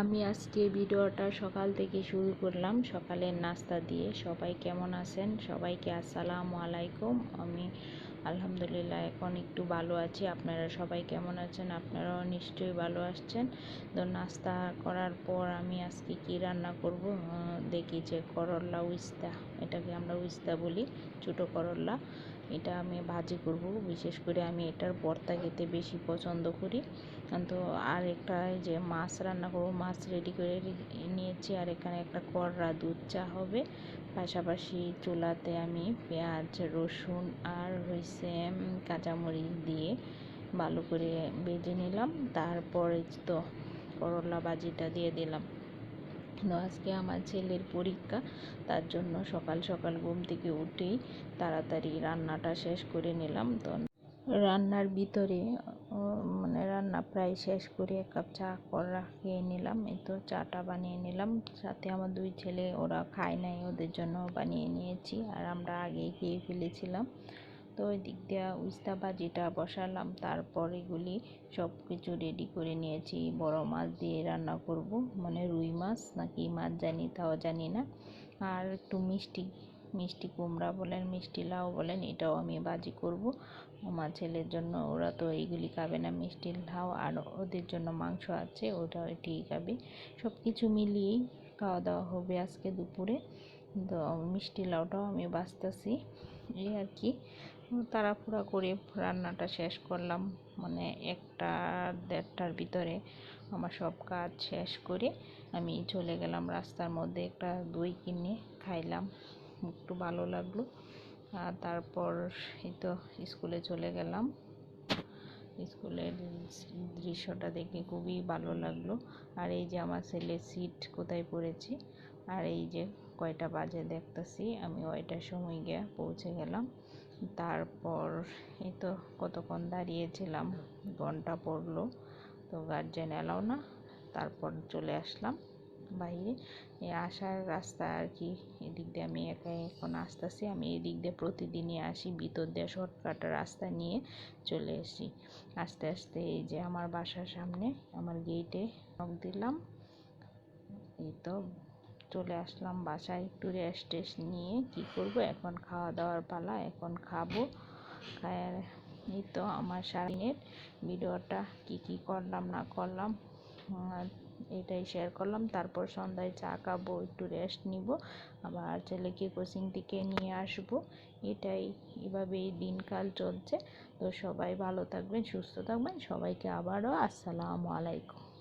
আমি আজকে ভিডিওটা সকাল থেকে শুরু করলাম। সকালের নাস্তা দিয়ে। সবাই কেমন আছেন? সবাইকে আসসালামু আলাইকুম। আমি আলহামদুলিল্লাহ এখন একটু ভালো আছি। আপনারা সবাই কেমন আছেন? আপনারাও নিশ্চয়ই ভালো আসছেন। তো নাস্তা করার পর আমি আজকে কি রান্না করব? দেখি যে করল্লা উস্তা, এটাকে আমরা উস্তা বলি, ছোটো করল্লা এটা আমি ভাজি করব। বিশেষ করে আমি এটার ভর্তা খেতে বেশি পছন্দ করি। তো আর একটা যে মাছ রান্না করব, মাছ রেডি করে নিয়েছি। আর এখানে একটা কররা দুধ চা হবে। পাশাপাশি চুলাতে আমি পেঁয়াজ, রসুন আর হয়েছে কাঁচামরিচ দিয়ে ভালো করে বেজে নিলাম। তারপরে তো করলা ভাজিটা দিয়ে দিলাম। তো আজকে আমার ছেলের পরীক্ষা। তার জন্য সকাল সকাল ঘুম থেকে উঠেই তাড়াতাড়ি রান্নাটা শেষ করে নিলাম। তো রান্নার ভিতরে মানে রান্না প্রায় শেষ করে এক কাপ চা করা, খেয়ে নিলাম। এই তো চাটা বানিয়ে নিলাম। সাথে আমার দুই ছেলে, ওরা খায় নাই, ওদের জন্য বানিয়ে নিয়েছি। আর আমরা আগেই খেয়ে ফেলেছিলাম। তো ওই দিক দিয়ে উস্তা ভাজিটা বসালাম তারপর এগুলি সব কিছু রেডি করে নিয়েছি। বড় মাছ দিয়ে রান্না করব মানে রুই মাছ নাকি মাছ জানি তাও জানি না। আর একটু মিষ্টি মিষ্টি কুমড়া বলেন, মিষ্টি লাউ বলেন, এটাও আমি বাজি করব। আমার ছেলের জন্য ওরা তো এইগুলি খাবে না, মিষ্টি লাউ আর ওদের জন্য মাংস আছে, ওটাও এটি খাবে। সব কিছু মিলিয়েই খাওয়া দাওয়া হবে আজকে দুপুরে। তো মিষ্টি লাউটাও আমি বাঁচতেছি এই আর কি। তাড়াহুড়া করে রান্নাটা শেষ করলাম। মানে একটা দেড়টার ভিতরে আমার সব কাজ শেষ করে আমি চলে গেলাম রাস্তার মধ্যে একটা দই কিনে খাইলাম। একটু ভালো লাগল। আর তারপর এই তো স্কুলে চলে গেলাম। স্কুলের দৃশ্যটা দেখে খুবই ভালো লাগল। আর এই যে আমার ছেলে সিট কোথায় পড়েছি? আর এই যে কয়টা বাজে দেখতেছি, আমি ওইটার সময় গিয়ে পৌঁছে গেলাম। তারপর এই তো কতক্ষণ দাঁড়িয়েছিলাম, ঘণ্টা পড়ল, তো গার্জেন এলাও না, তারপর চলে আসলাম বাইরে। এই আসার রাস্তা আর কি, এদিক দিয়ে আমি একা এখন আসতেছি, আমি এদিক দিয়ে প্রতিদিনই আসি, ভিতর দিয়ে শর্টকাট রাস্তা নিয়ে চলে এসি আস্তে আস্তে এই যে আমার বাসার সামনে, আমার গেটে নক দিলাম, এই তো চলে আসলাম বাসায় একটু রেস্ট টেস্ট নিয়ে। কি করব? এখন খাওয়া দাওয়ার পালা, এখন খাব। খায় এই তো আমার সারাদিনের ভিডিওটা, কি কি করলাম, না করলাম এটাই শেয়ার করলাম। তারপর সন্ধ্যায় চা খাব, একটু রেস্ট নিব। আবার ছেলেকে কোচিং থেকে নিয়ে আসব। এটাই, এভাবেই দিনকাল চলছে। তো সবাই ভালো থাকবেন, সুস্থ থাকবেন। সবাইকে আবারও আসসালামু আলাইকুম।